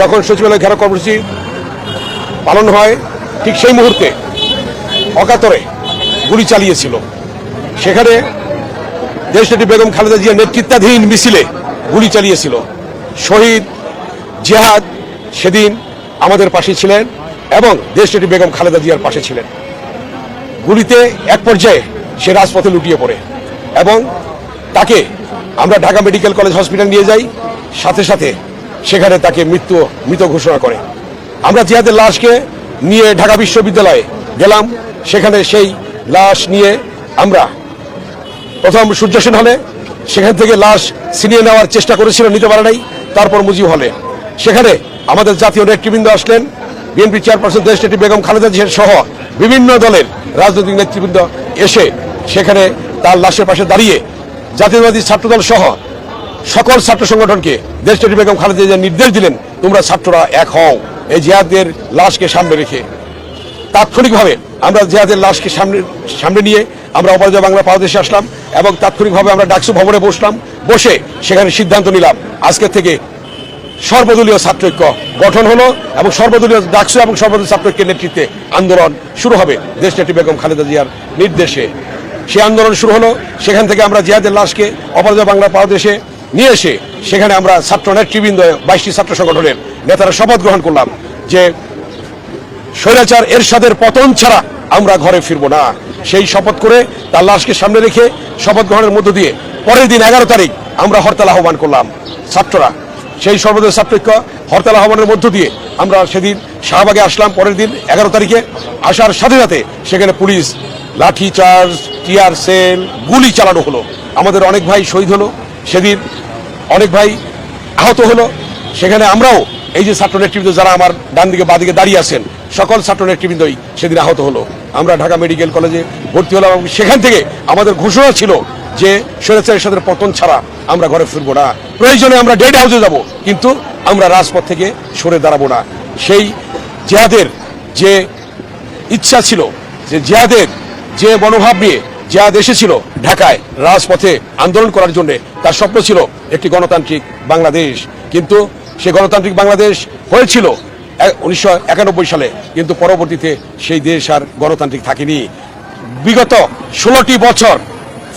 যখন সচিবালয় ঘেরা কর্মসূচি পালন হয়, ঠিক সেই মুহূর্তে অকাতরে গুলি চালিয়েছিল। সেখানে দেশনেত্রী বেগম খালেদা জিয়ার নেতৃত্বাধীন মিছিলে গুলি চালিয়েছিল। শহীদ জেহাদ সেদিন আমাদের পাশে ছিলেন এবং দেশনেত্রী বেগম খালেদা জিয়ার পাশে ছিলেন। গুলিতে এক পর্যায়ে সে রাজপথে লুটিয়ে পড়ে এবং তাকে আমরা ঢাকা মেডিকেল কলেজ হসপিটাল নিয়ে যাই। সাথে সাথে সেখানে তাকে মৃত্যু, মৃত ঘোষণা করে। আমরা জিয়াদের লাশকে নিয়ে ঢাকা বিশ্ববিদ্যালয়ে গেলাম। সেখানে সেই লাশ নিয়ে আমরা প্রথম সূর্য সেন হলে সেখান থেকে লাশ ছিনিয়ে নেওয়ার চেষ্টা করেছিল নিতে পারে নাই। তারপর মুজিব হলে। সেখানে আমাদের জাতীয় নেতৃবৃন্দ আসলেন। বিএনপি চেয়ারপারসন দেশ নেত্রী বেগম খালেদা জিয়া সহ বিভিন্ন দলের রাজনৈতিক নেতৃবৃন্দ এসে সেখানে তার লাশের পাশে দাঁড়িয়ে জাতীয়বাদী ছাত্রদল সহ সকল ছাত্র সংগঠনকে দেশ নেত্রী বেগম খালেদা জিয়া নির্দেশ দিলেন, তোমরা ছাত্ররা এক হও। এই জিয়াদের লাশকে সামনে রেখে। তাৎক্ষণিকভাবে আমরা জিয়াদের লাশকে সামনে সামনে নিয়ে আমরা অপরাজয় বাংলা পাওয়াদেশে আসলাম এবং তাৎক্ষণিকভাবে আমরা ডাকসু ভবনে বসলাম। বসে সেখানে সিদ্ধান্ত নিলাম আজকে থেকে সর্বদলীয় ছাত্রৈক্য গঠন হলো এবং সর্বদলীয় ডাকসু এবং সর্বদলীয় ছাত্রৈক্যের নেতৃত্বে আন্দোলন শুরু হবে দেশনেত্রী বেগম খালেদা জিয়ার নির্দেশে। সেই আন্দোলন শুরু হলো, সেখান থেকে আমরা জিয়াদের লাশকে অপরাজয় বাংলা পাওয়াদেশে নিয়ে এসে সেখানে আমরা ছাত্র নেতৃবৃন্দ, বাইশটি ছাত্র সংগঠনের নেতারা শপথ গ্রহণ করলাম যে স্বৈরাচার এরশাদের পতন ছাড়া আমরা ঘরে ফিরবো না। সেই শপথ করে তার লাশকে সামনে রেখে শপথ গ্রহণের মধ্য দিয়ে পরের দিন এগারো তারিখ আমরা হরতাল আহ্বান করলাম ছাত্ররা। সেই সর্বদলীয় ছাত্রৈক্য হরতাল আহ্বানের মধ্য দিয়ে আমরা সেদিন শাহবাগে আসলাম পরের দিন এগারো তারিখে। আসার সাথে সাথে সেখানে পুলিশ লাঠি চার্জ টিয়ার সেল, গুলি চালানো হলো। আমাদের অনেক ভাই শহীদ হলো। সেদিন অনেক ভাই আহত হলো। সেখানে আমরাও এই যে ছাত্র নেতৃবৃন্দ যারা আমার ডান দিকে বাদিকে দাঁড়িয়ে আছেন, সকল ছাত্র নেতৃবৃন্দই সেদিন আহত হলো। আমরা ঢাকা মেডিকেল কলেজে ভর্তি হলাম এবং সেখান থেকে আমাদের ঘোষণা ছিল যে স্বৈরাচারের সাথে পতন ছাড়া আমরা ঘরে ফিরবো না। প্রয়োজনে আমরা ডেড হাউসে যাব, কিন্তু আমরা রাজপথ থেকে সরে দাঁড়াবো না। সেই জেহাদের যে ইচ্ছা ছিল, যে জিয়াদের যে মনোভাব নিয়ে জিয়াদ এসেছিল ঢাকায় রাজপথে আন্দোলন করার জন্য, তার স্বপ্ন ছিল একটি গণতান্ত্রিক বাংলাদেশ। কিন্তু সে গণতান্ত্রিক বাংলাদেশ হয়েছিল উনিশশো একানব্বই সালে, কিন্তু পরবর্তীতে সেই দেশ আর গণতান্ত্রিক থাকেনি। বিগত ষোলোটি বছর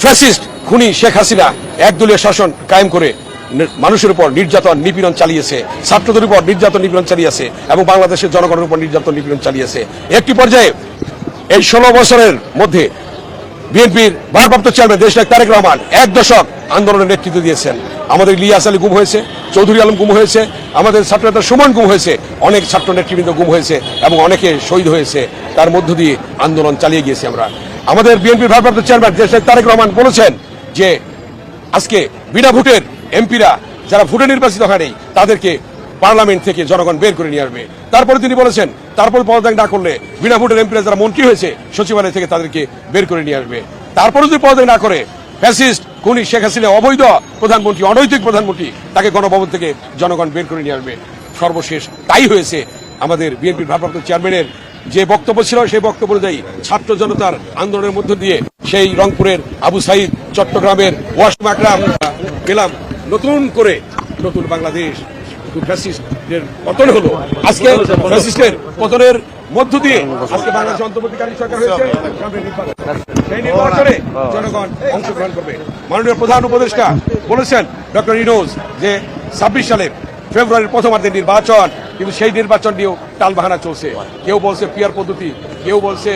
ফ্যাসিস্ট খুনি শেখ হাসিনা একদলীয় শাসন কায়েম করে মানুষের উপর নির্যাতন, নিপীড়ন চালিয়েছে, ছাত্রদের উপর নির্যাতন, নিপীড়ন চালিয়েছে এবং বাংলাদেশের জনগণের উপর নির্যাতন, নিপীড়ন চালিয়েছে। একটি পর্যায়ে এই ষোলো বছরের মধ্যে বিএনপির ভারপ্রাপ্ত চেয়ারম্যান দেশ তারেক রহমান এক দশক আন্দোলনের নেতৃত্ব দিয়েছেন। আমাদের লিয়াস আলী গুম হয়েছে, চৌধুরী আলম গুম হয়েছে, আমাদের ছাত্রনেতা সুমন গুম হয়েছে, অনেক ছাত্র নেতৃবৃন্দ গুম হয়েছে এবং অনেকে শহীদ হয়েছে। তার মধ্য দিয়ে আন্দোলন চালিয়ে গিয়েছি আমরা। আমাদের বিএনপির ভারপ্রাপ্ত চেয়ারম্যান দেশ তারেক রহমান বলেছেন যে, আজকে বিনা ভোটের এমপিরা যারা ভোটে নির্বাচিত হয়নি, তাদেরকে পার্লামেন্ট থেকে জনগণ বের করে নিয়ে আসবে। তারপরে তিনি বলেছেন, তারপর পদত্যাগ না করলে বিনা ভোটের এমপিরা যারা মন্ত্রী হয়েছে, সচিবালয় থেকে তাদেরকে বের করে নিয়ে আসবে। তারপরে যদি পদত্যাগ না করে, ফ্যাসিস্ট খুনি শেখ হাসিনা অবৈধ প্রধানমন্ত্রী, অনৈতিক প্রধানমন্ত্রী, তাকে গণভবন থেকে জনগণ বের করে নিয়ে আসবে। সর্বশেষ তাই হয়েছে আমাদের বিএনপির ভারপ্রাপ্ত চেয়ারম্যানের যে বক্তব্য ছিল, সেই বক্তব্য অনুযায়ী ছাত্র জনতার আন্দোলনের মধ্য দিয়ে সেই রংপুরের আবু সাইদ চট্টগ্রামের ওয়াসিম আকরাম পেলাম নতুন করে নতুন বাংলাদেশ ফ্যাসিস্টের পতন হলো। আজকে ফ্যাসিস্টের পতনের মধ্য দিয়ে আজকে বাংলাদেশ অন্তর্বর্তীকালীন সরকার হয়েছে। সেই নির্বাচনে জনগণ অংশগ্রহণ করবে। মাননীয় প্রধান উপদেষ্টা বলেছেন ডক্টর ইনোজ যে ছাব্বিশ সালের ফেব্রুয়ারির প্রথমার্ধের নির্বাচন, কিন্তু সেই নির্বাচন নিয়েও টালবাহানা চলছে। কেউ বলছে পিয়ার পদ্ধতি, কেউ বলছে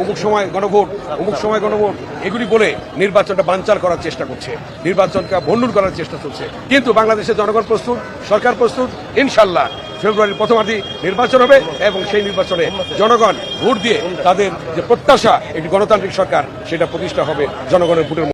অমুক সময় গণভোট, অমুক সময় গণভোট। এগুলি বলে নির্বাচনটা বাঞ্চার করার চেষ্টা করছে, নির্বাচনকে ভণ্ডুল করার চেষ্টা চলছে। কিন্তু বাংলাদেশের জনগণ প্রস্তুত, সরকার প্রস্তুত, ইনশাল্লাহ ফেব্রুয়ারির প্রথমার্ধে নির্বাচন হবে এবং সেই নির্বাচনে জনগণ ভোট দিয়ে তাদের যে প্রত্যাশা একটি গণতান্ত্রিক সরকার, সেটা প্রতিষ্ঠা হবে জনগণের ভোটের